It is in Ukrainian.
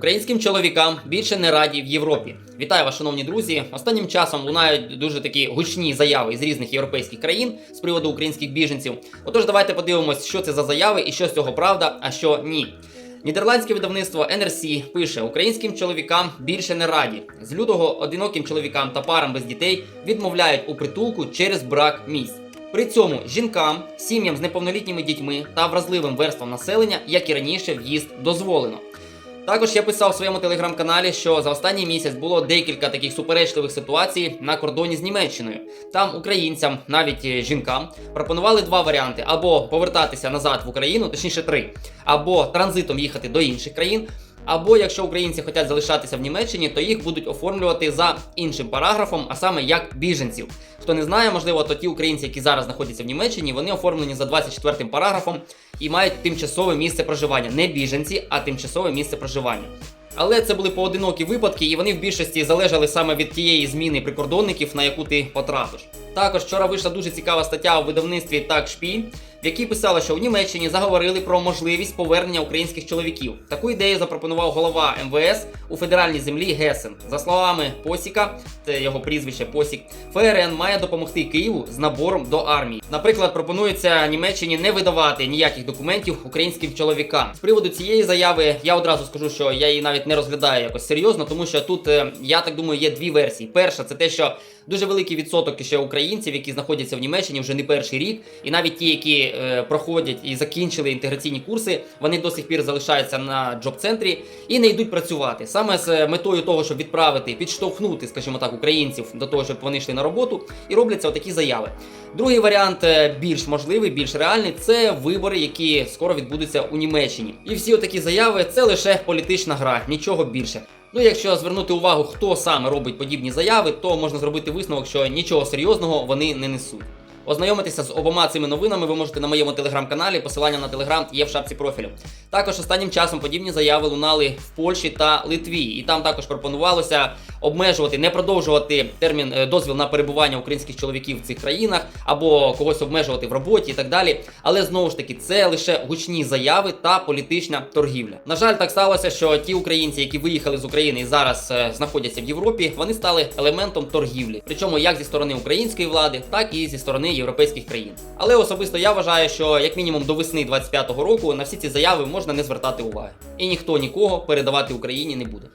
Українським чоловікам більше не раді в Європі. Вітаю вас, шановні друзі. Останнім часом лунають дуже такі гучні заяви з різних європейських країн з приводу українських біженців. Отож, давайте подивимось, що це за заяви і що з цього правда, а що ні. Нідерландське видавництво NRC пише: українським чоловікам більше не раді. З лютого одиноким чоловікам та парам без дітей відмовляють у притулку через брак місць. При цьому жінкам, сім'ям з неповнолітніми дітьми та вразливим верствам населення, як і раніше, в'їзд дозволено. Також я писав в своєму телеграм-каналі, що за останній місяць було декілька таких суперечливих ситуацій на кордоні з Німеччиною. Там українцям, навіть е, жінкам, пропонували два варіанти: або повертатися назад в Україну, точніше три, або транзитом їхати до інших країн. Або якщо українці хочуть залишатися в Німеччині, то їх будуть оформлювати за іншим параграфом, а саме як біженців. Хто не знає, можливо, то ті українці, які зараз знаходяться в Німеччині, вони оформлені за 24 параграфом і мають тимчасове місце проживання. Не біженці, а тимчасове місце проживання. Але це були поодинокі випадки, і вони в більшості залежали саме від тієї зміни прикордонників, на яку ти потрапиш. Також вчора вийшла дуже цікава стаття у видавництві Так Шпіль, в якій писала, що у Німеччині заговорили про можливість повернення українських чоловіків. Таку ідею запропонував голова МВС у федеральній землі Гесен. За словами Посіка, це його прізвище Посік, ФРН має допомогти Києву з набором до армії. Наприклад, пропонується Німеччині не видавати ніяких документів українським чоловікам. З приводу цієї заяви я одразу скажу, що я її навіть не розглядаю якось серйозно, тому що тут е, я так думаю є дві версії. Перша це те, що дуже великий відсоток ще українців, які знаходяться в Німеччині вже не перший рік, і навіть ті, які е, проходять і закінчили інтеграційні курси, вони до сих пір залишаються на джоб-центрі і не йдуть працювати саме з метою того, щоб відправити, підштовхнути, скажімо так, українців до того, щоб вони йшли на роботу, і робляться отакі заяви. Другий варіант е, більш можливий, більш реальний це вибори, які скоро відбудуться у Німеччині. І всі отакі заяви це лише політична гра, нічого більше. Ну, якщо звернути увагу, хто саме робить подібні заяви, то можна зробити висновок, що нічого серйозного вони не несуть. Ознайомитися з обома цими новинами ви можете на моєму телеграм-каналі. Посилання на телеграм є в шапці профілю. Також останнім часом подібні заяви лунали в Польщі та Литві, і там також пропонувалося обмежувати, не продовжувати термін е, дозвіл на перебування українських чоловіків в цих країнах або когось обмежувати в роботі і так далі. Але знову ж таки, це лише гучні заяви та політична торгівля. На жаль, так сталося, що ті українці, які виїхали з України і зараз е, знаходяться в Європі, вони стали елементом торгівлі. Причому як зі сторони української влади, так і зі сторони європейських країн. Але особисто я вважаю, що як мінімум до весни 25-го року на всі ці заяви можна не звертати уваги, і ніхто нікого передавати Україні не буде.